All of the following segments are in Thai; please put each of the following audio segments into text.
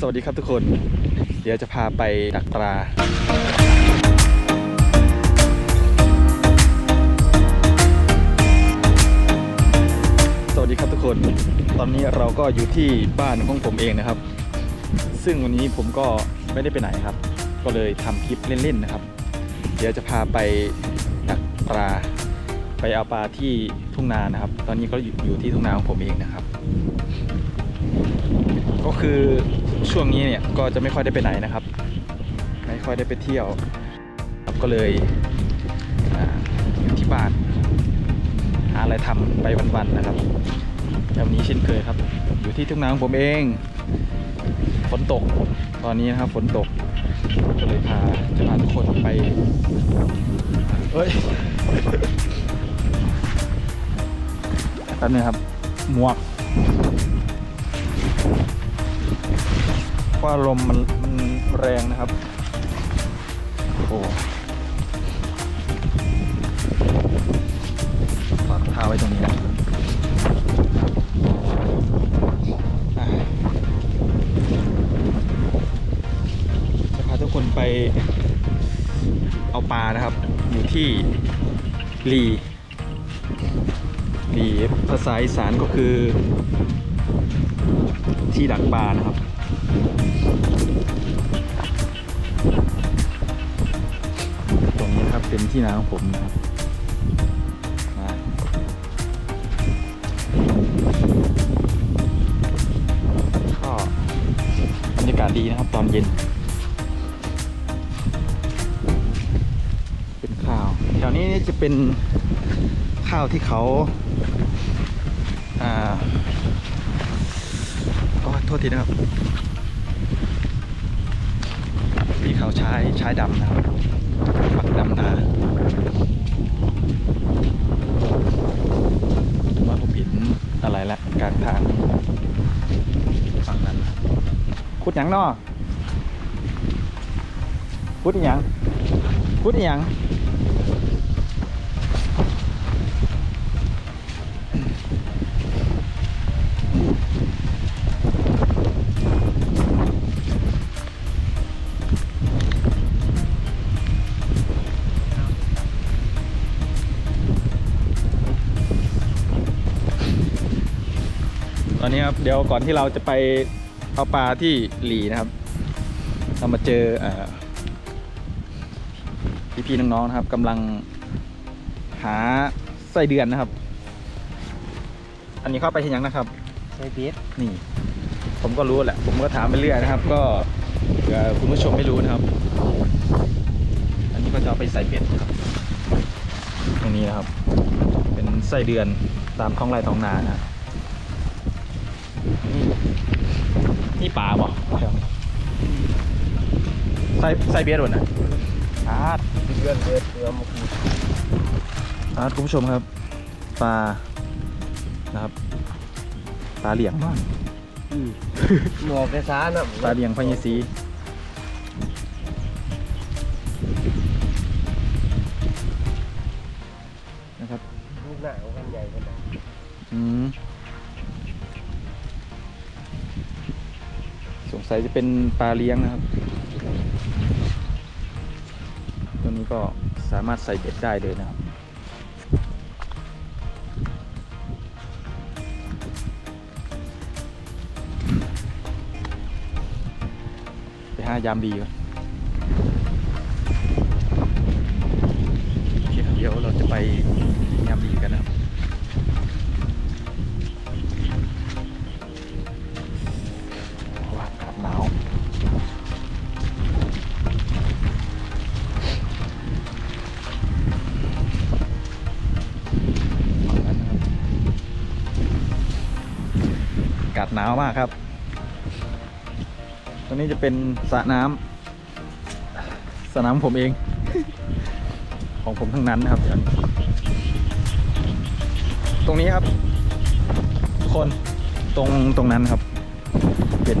สวัสดีครับทุกคน เดี๋ยวจะพาไปดักปลาสวัสดีครับทุกคน ตอนนี้เราก็อยู่ที่บ้านของผมเองนะครับ ซึ่งวันนี้ผมก็ไม่ได้ไปไหนครับ ก็เลยทำคลิปเล่นๆนะครับ เดี๋ยวจะพาไปดักปลาไปเอาปลาที่ทุ่งนานะครับ ตอนนี้ก็อยู่อยู่ที่ทุ่งนาของผมเองนะครับ ก็คือ ช่วงนี้เนี่ยก็จะไม่ค่อยได้ไปไหนนะครับ ไม่ค่อยได้ไปเที่ยวครับก็เลยอยู่ที่บ้านหาอะไรทำไปวันๆนะครับแบบนี้เช่นเคยครับ อยู่ที่ทุ่งนาของผมเอง ฝนตกตอนนี้นะครับฝนตกก็เลยพาจะพาทุกคนไปเฮ้ยแป๊บนึงครับหมวก เพราะว่าลมมันมันแรงนะครับ โอ้ฝากท้าไว้ตรงนี้นะจะพาทุกคนไปเอาปลานะครับ อยู่ที่ลีลีภาษาอีสานก็คือที่ดักปลานะครับ เป็นที่นาของผมนะครับนะก็บรรยากาศดีนะครับตอนเย็น เป็นข้าวแถวนี้จะเป็นข้าวที่เขาอ่าก็โทษทีนะครับที่เขาใช้ใช้ดำนะครับ ฝักดำนาว่าผมเห็นอะไรละกลางทางฝั่งนั้นคุดหยังนอคุดอหยังคุดอหยัง อนนี้ครับเดี๋ยวก่อนที่เราจะไปเอาปลาที่หลีนะครับ เรามาเจอเอ่อพี่ๆน้องๆนะครับกำลังหาไส้เดือนนะครับ อันนี้เข้าไปเห็นยังนะครับใช้เบสนี่ ผมก็รู้แหละ ผมก็ถามไปเรื่อยนะครับ ก็เผื่อคุณผู้ชมไม่รู้นะครับ อันนี้ก็จะเอาไปใส่เบ็ดนะครับตรงนี้นะครับ เป็นไส้เดือนตามท้องไร่ท้องนานะนี่ นี่ปลาบ่ใส่ใส่เบ็ดหมดนะอาร์ตเดือนเบสเดือนมาคูดอาร์ตคุณผู้ชมครับปลานะครับปลาเหลี่ยงบ้างหมอกในสานะปลาเลียงพญสีนะครับลูกหน้าของมันใหญ่ขนาดอืม สงสัยจะเป็นปลาเลี้ยงนะครับ ตัวนี้ก็สามารถใส่เบ็ดได้เลยนะครับ ไปหายามดีก่อนากาศหนาวมากครับ ตรงนี้จะเป็นสระน้ำสระน้ำผมเอง ของผมทั้งนั้นนะครับเดี๋ยวตรงนี้ครับ ทุกคนตรงตรงนั้นครับ เป็น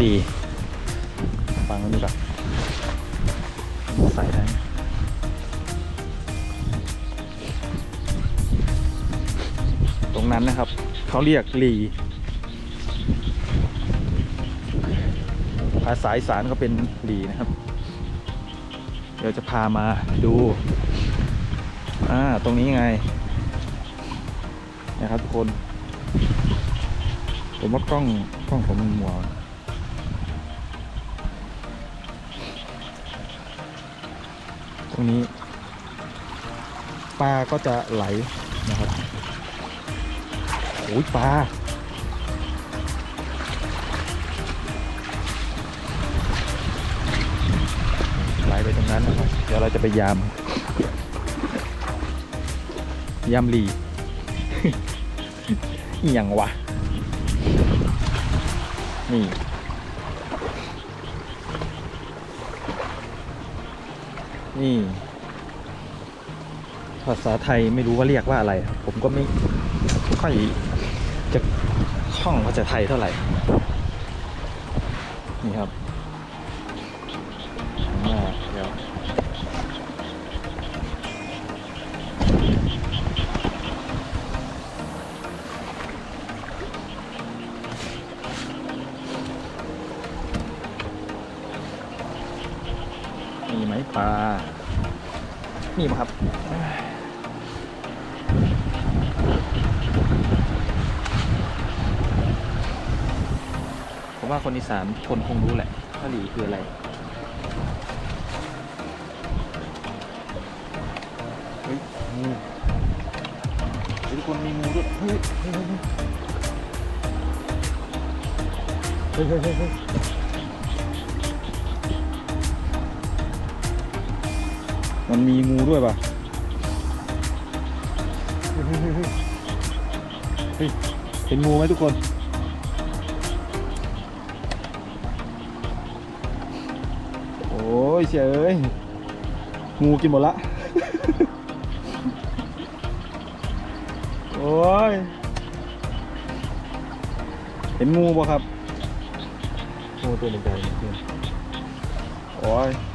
ดีฟังมันดีกว่าใส่ได้ตรงนั้นนะครับ เขาเรียกลีาษาอีสานก็เป็นหลีนะครับ เดี๋ยวจะพามาดูอ่าตรงนี้ไงนะครับทุกคน ผมว่ากล้องกล้องผมมันมัวตรงนี้ปลาก็จะไหลนะครับโอ้ยปลา ไหลไปตรงนั้นนะครับ เดี๋ยวเราจะไปยาม ยามลีอหย่างวะ นี่ นี่ ภาษาไทยไม่รู้ว่าเรียกว่าอะไร ผมก็ไม่ค่อยจะคล่องภาษาไทยเท่าไหร่ นี่ครับ ไหมปลา นี่มั้ครับ ผมว่าคนอีสานคนคงรู้แหละว่าหลีคืออะไรเฮ้ยงูเฮ้ยทุกคนมีงูด้วยเฮ้ยเฮ้ยเฮ้ยเฮ้ย มันมีงูด้วยป่ะเฮ้ยเฮ้ยเฮ้ยเฮ้ยเฮ้ยเห็นงูไหมทุกคน โอ้ยเฉยเอ้ยงูกินหมดละ โอ้ย เห็นงูป่ะครับงูตัวใหญ่ๆเพื่อน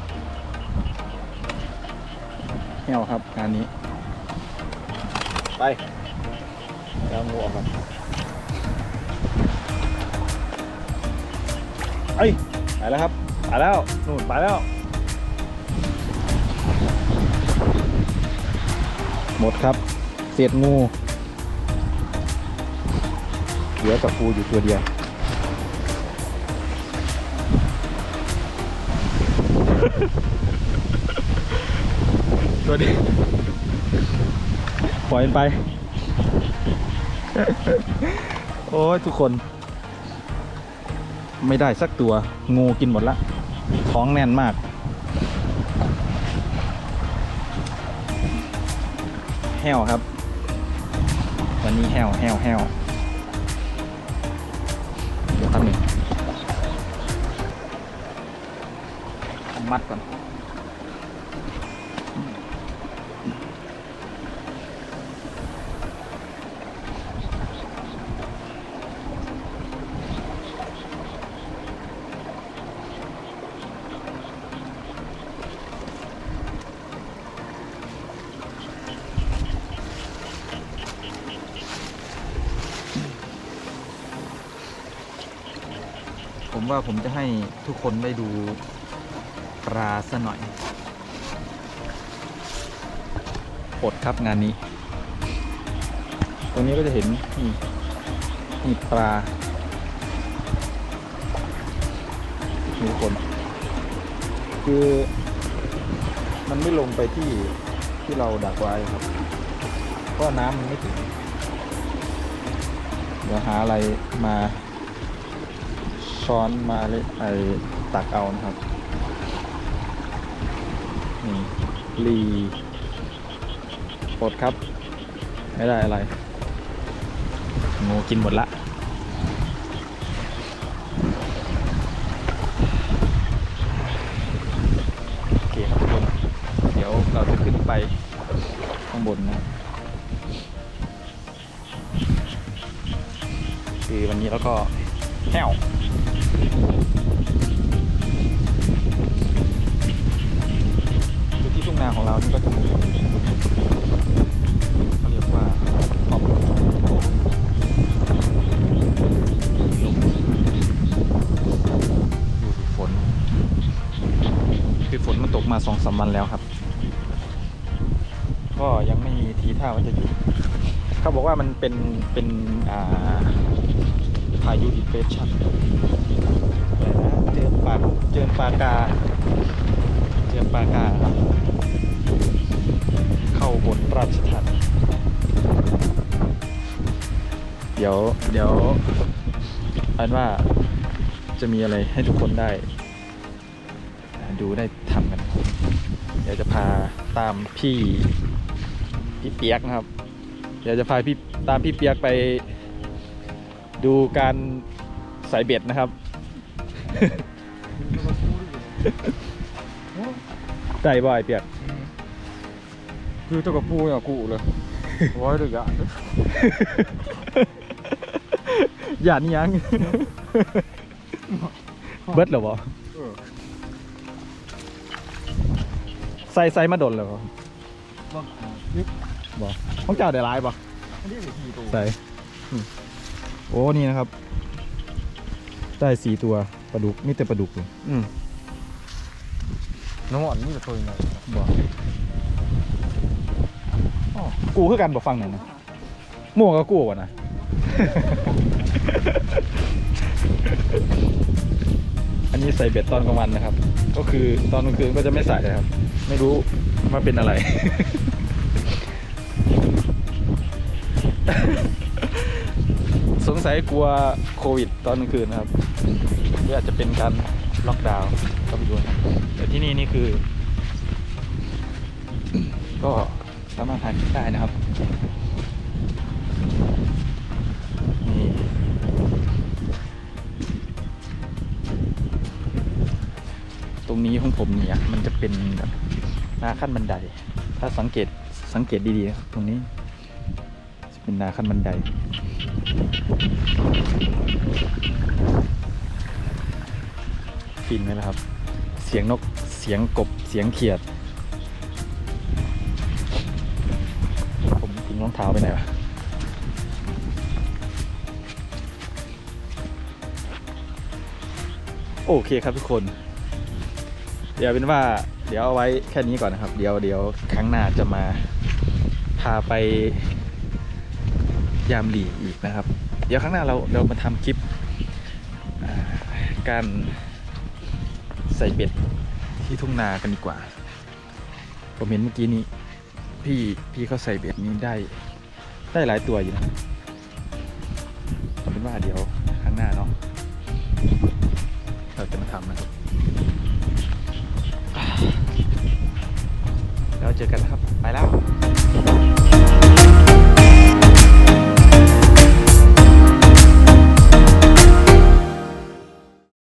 โอ้ยแหวครับงานนี้ ไปเอางูออกก่อนเอ้ยไปแล้วครับไปแล้วนู่นไปแล้ว หมดครับ เศษงูเหลือกับปูอยู่ตัวเดียว ตัวเดีปล่อยไป โอ้ยทุกคน ไม่ได้สักตัว งูกินหมดละท้องแน่นมาก แห้วครับ วันนี้แห้วแห้วแห้วเดี๋ยวแป๊บหนึ่งมัดก่อน ผมว่าผมจะให้ทุกคนได้ดูปลาซะหน่อยอดครับงานนี้ ตรงนี้ก็จะเห็นนี่นี่ปลามีคน คือมันไม่ลงไปที่ที่เราดักไว้ครับเพราะน้ำมันไม่ถึง เดี๋ยวหาอะไรมา ช้อนมาเลยไอตักเอานะครับ นี่ลีปลดครับ ไม่ได้อะไร งูกินหมดละโอเคครับทุกคนเดี๋ยวเราจะขึ้นไปข้างบนนะคือวันนี้เราก็แห้ว คือที่ทุ่งนาของเรานี่ก็จะมีเขาเรียกว่าขอบลมอยู่ฝนฝนมันตกมาสองสามวันแล้วครับ ก็ยังไม่มีทีท่าว่าจะหยุดเขาบอกว่ามันเป็นเป็นอ่าพายุดิเพรสชันอะไรน เจอปากเจอปากา เจอปากาครับ เข้าบนราชทันเดี๋ยวเดี๋ยวอันว่าจะมีอะไรให้ทุกคนได้ ดูได้ทำกัน เดี๋ยวจะพาตามพี่พี่เปียกนะครับ เดี๋ยวจะพาพี่ตามพี่เปียกไปดูการใส่เบ็ดนะครับ ได้บ่อยเปียก คือเจ้ากับปูอะกูเลยร้อยเลยอะอย่านี่ยังเบิดเหรอวะใส่ใส่มาดนเหรอวะนี่บอกของเจ้าได้ร้ายปะอันนี้สี่ตัวใส่อืมโอ้นี่นะครับ ได้สี่ตัวปลาดุกนี่แต่ปลาดุกเลยอืม น้องอ่อนนี่จะตัวยังไงบอกกูคือกันบอกฟังหน่อยนะมั่วก็กูวะนะอันนี้ใส่เบ็ดตอนกลางวันนะครับ ก็คือตอนกลางคืนก็จะไม่ใส่นะครับ ไม่รู้ว่าเป็นอะไร สงสัยกลัวโควิดตอนกลางคืนนะครับหรืออาจจะเป็นการ ล็อกดาวน์ก็ไม่รู้นะแต่ที่นี่นี่คือ ก็สามารถถ่ายได้นะครับนี่ตรงนี้ของผมเนี่ยมันจะเป็นแบบนาขั้นบันได ถ้าสังเกตสังเกตดีๆนะครับตรงนี้จะเป็นนาขั้นบันได ฟินไหมล่ะครับ เสียงนกเสียงกบเสียงเขียด ผมทิ้งรองเท้าไปไหนวะโอเคครับทุกคน เดี๋ยวเป็นว่าเดี๋ยวเอาไว้แค่นี้ก่อนนะครับ เดี๋ยวเดี๋ยวครั้งหน้าจะมาพาไปยามหลีอีกนะครับ เดี๋ยวครั้งหน้าเราเรามาทำคลิปการ ใส่เบ็ดที่ทุ่งนากันดีกว่า ผมเห็นเมื่อกี้นี้ พี่พี่เขาใส่เบ็ดนี้ได้ ได้หลายตัวอยู่นะเอาเป็นว่าเดี๋ยวครั้งหน้าเนาะเราจะมาทำนะครับแล้วเจอกันนะครับ ไปแล้ว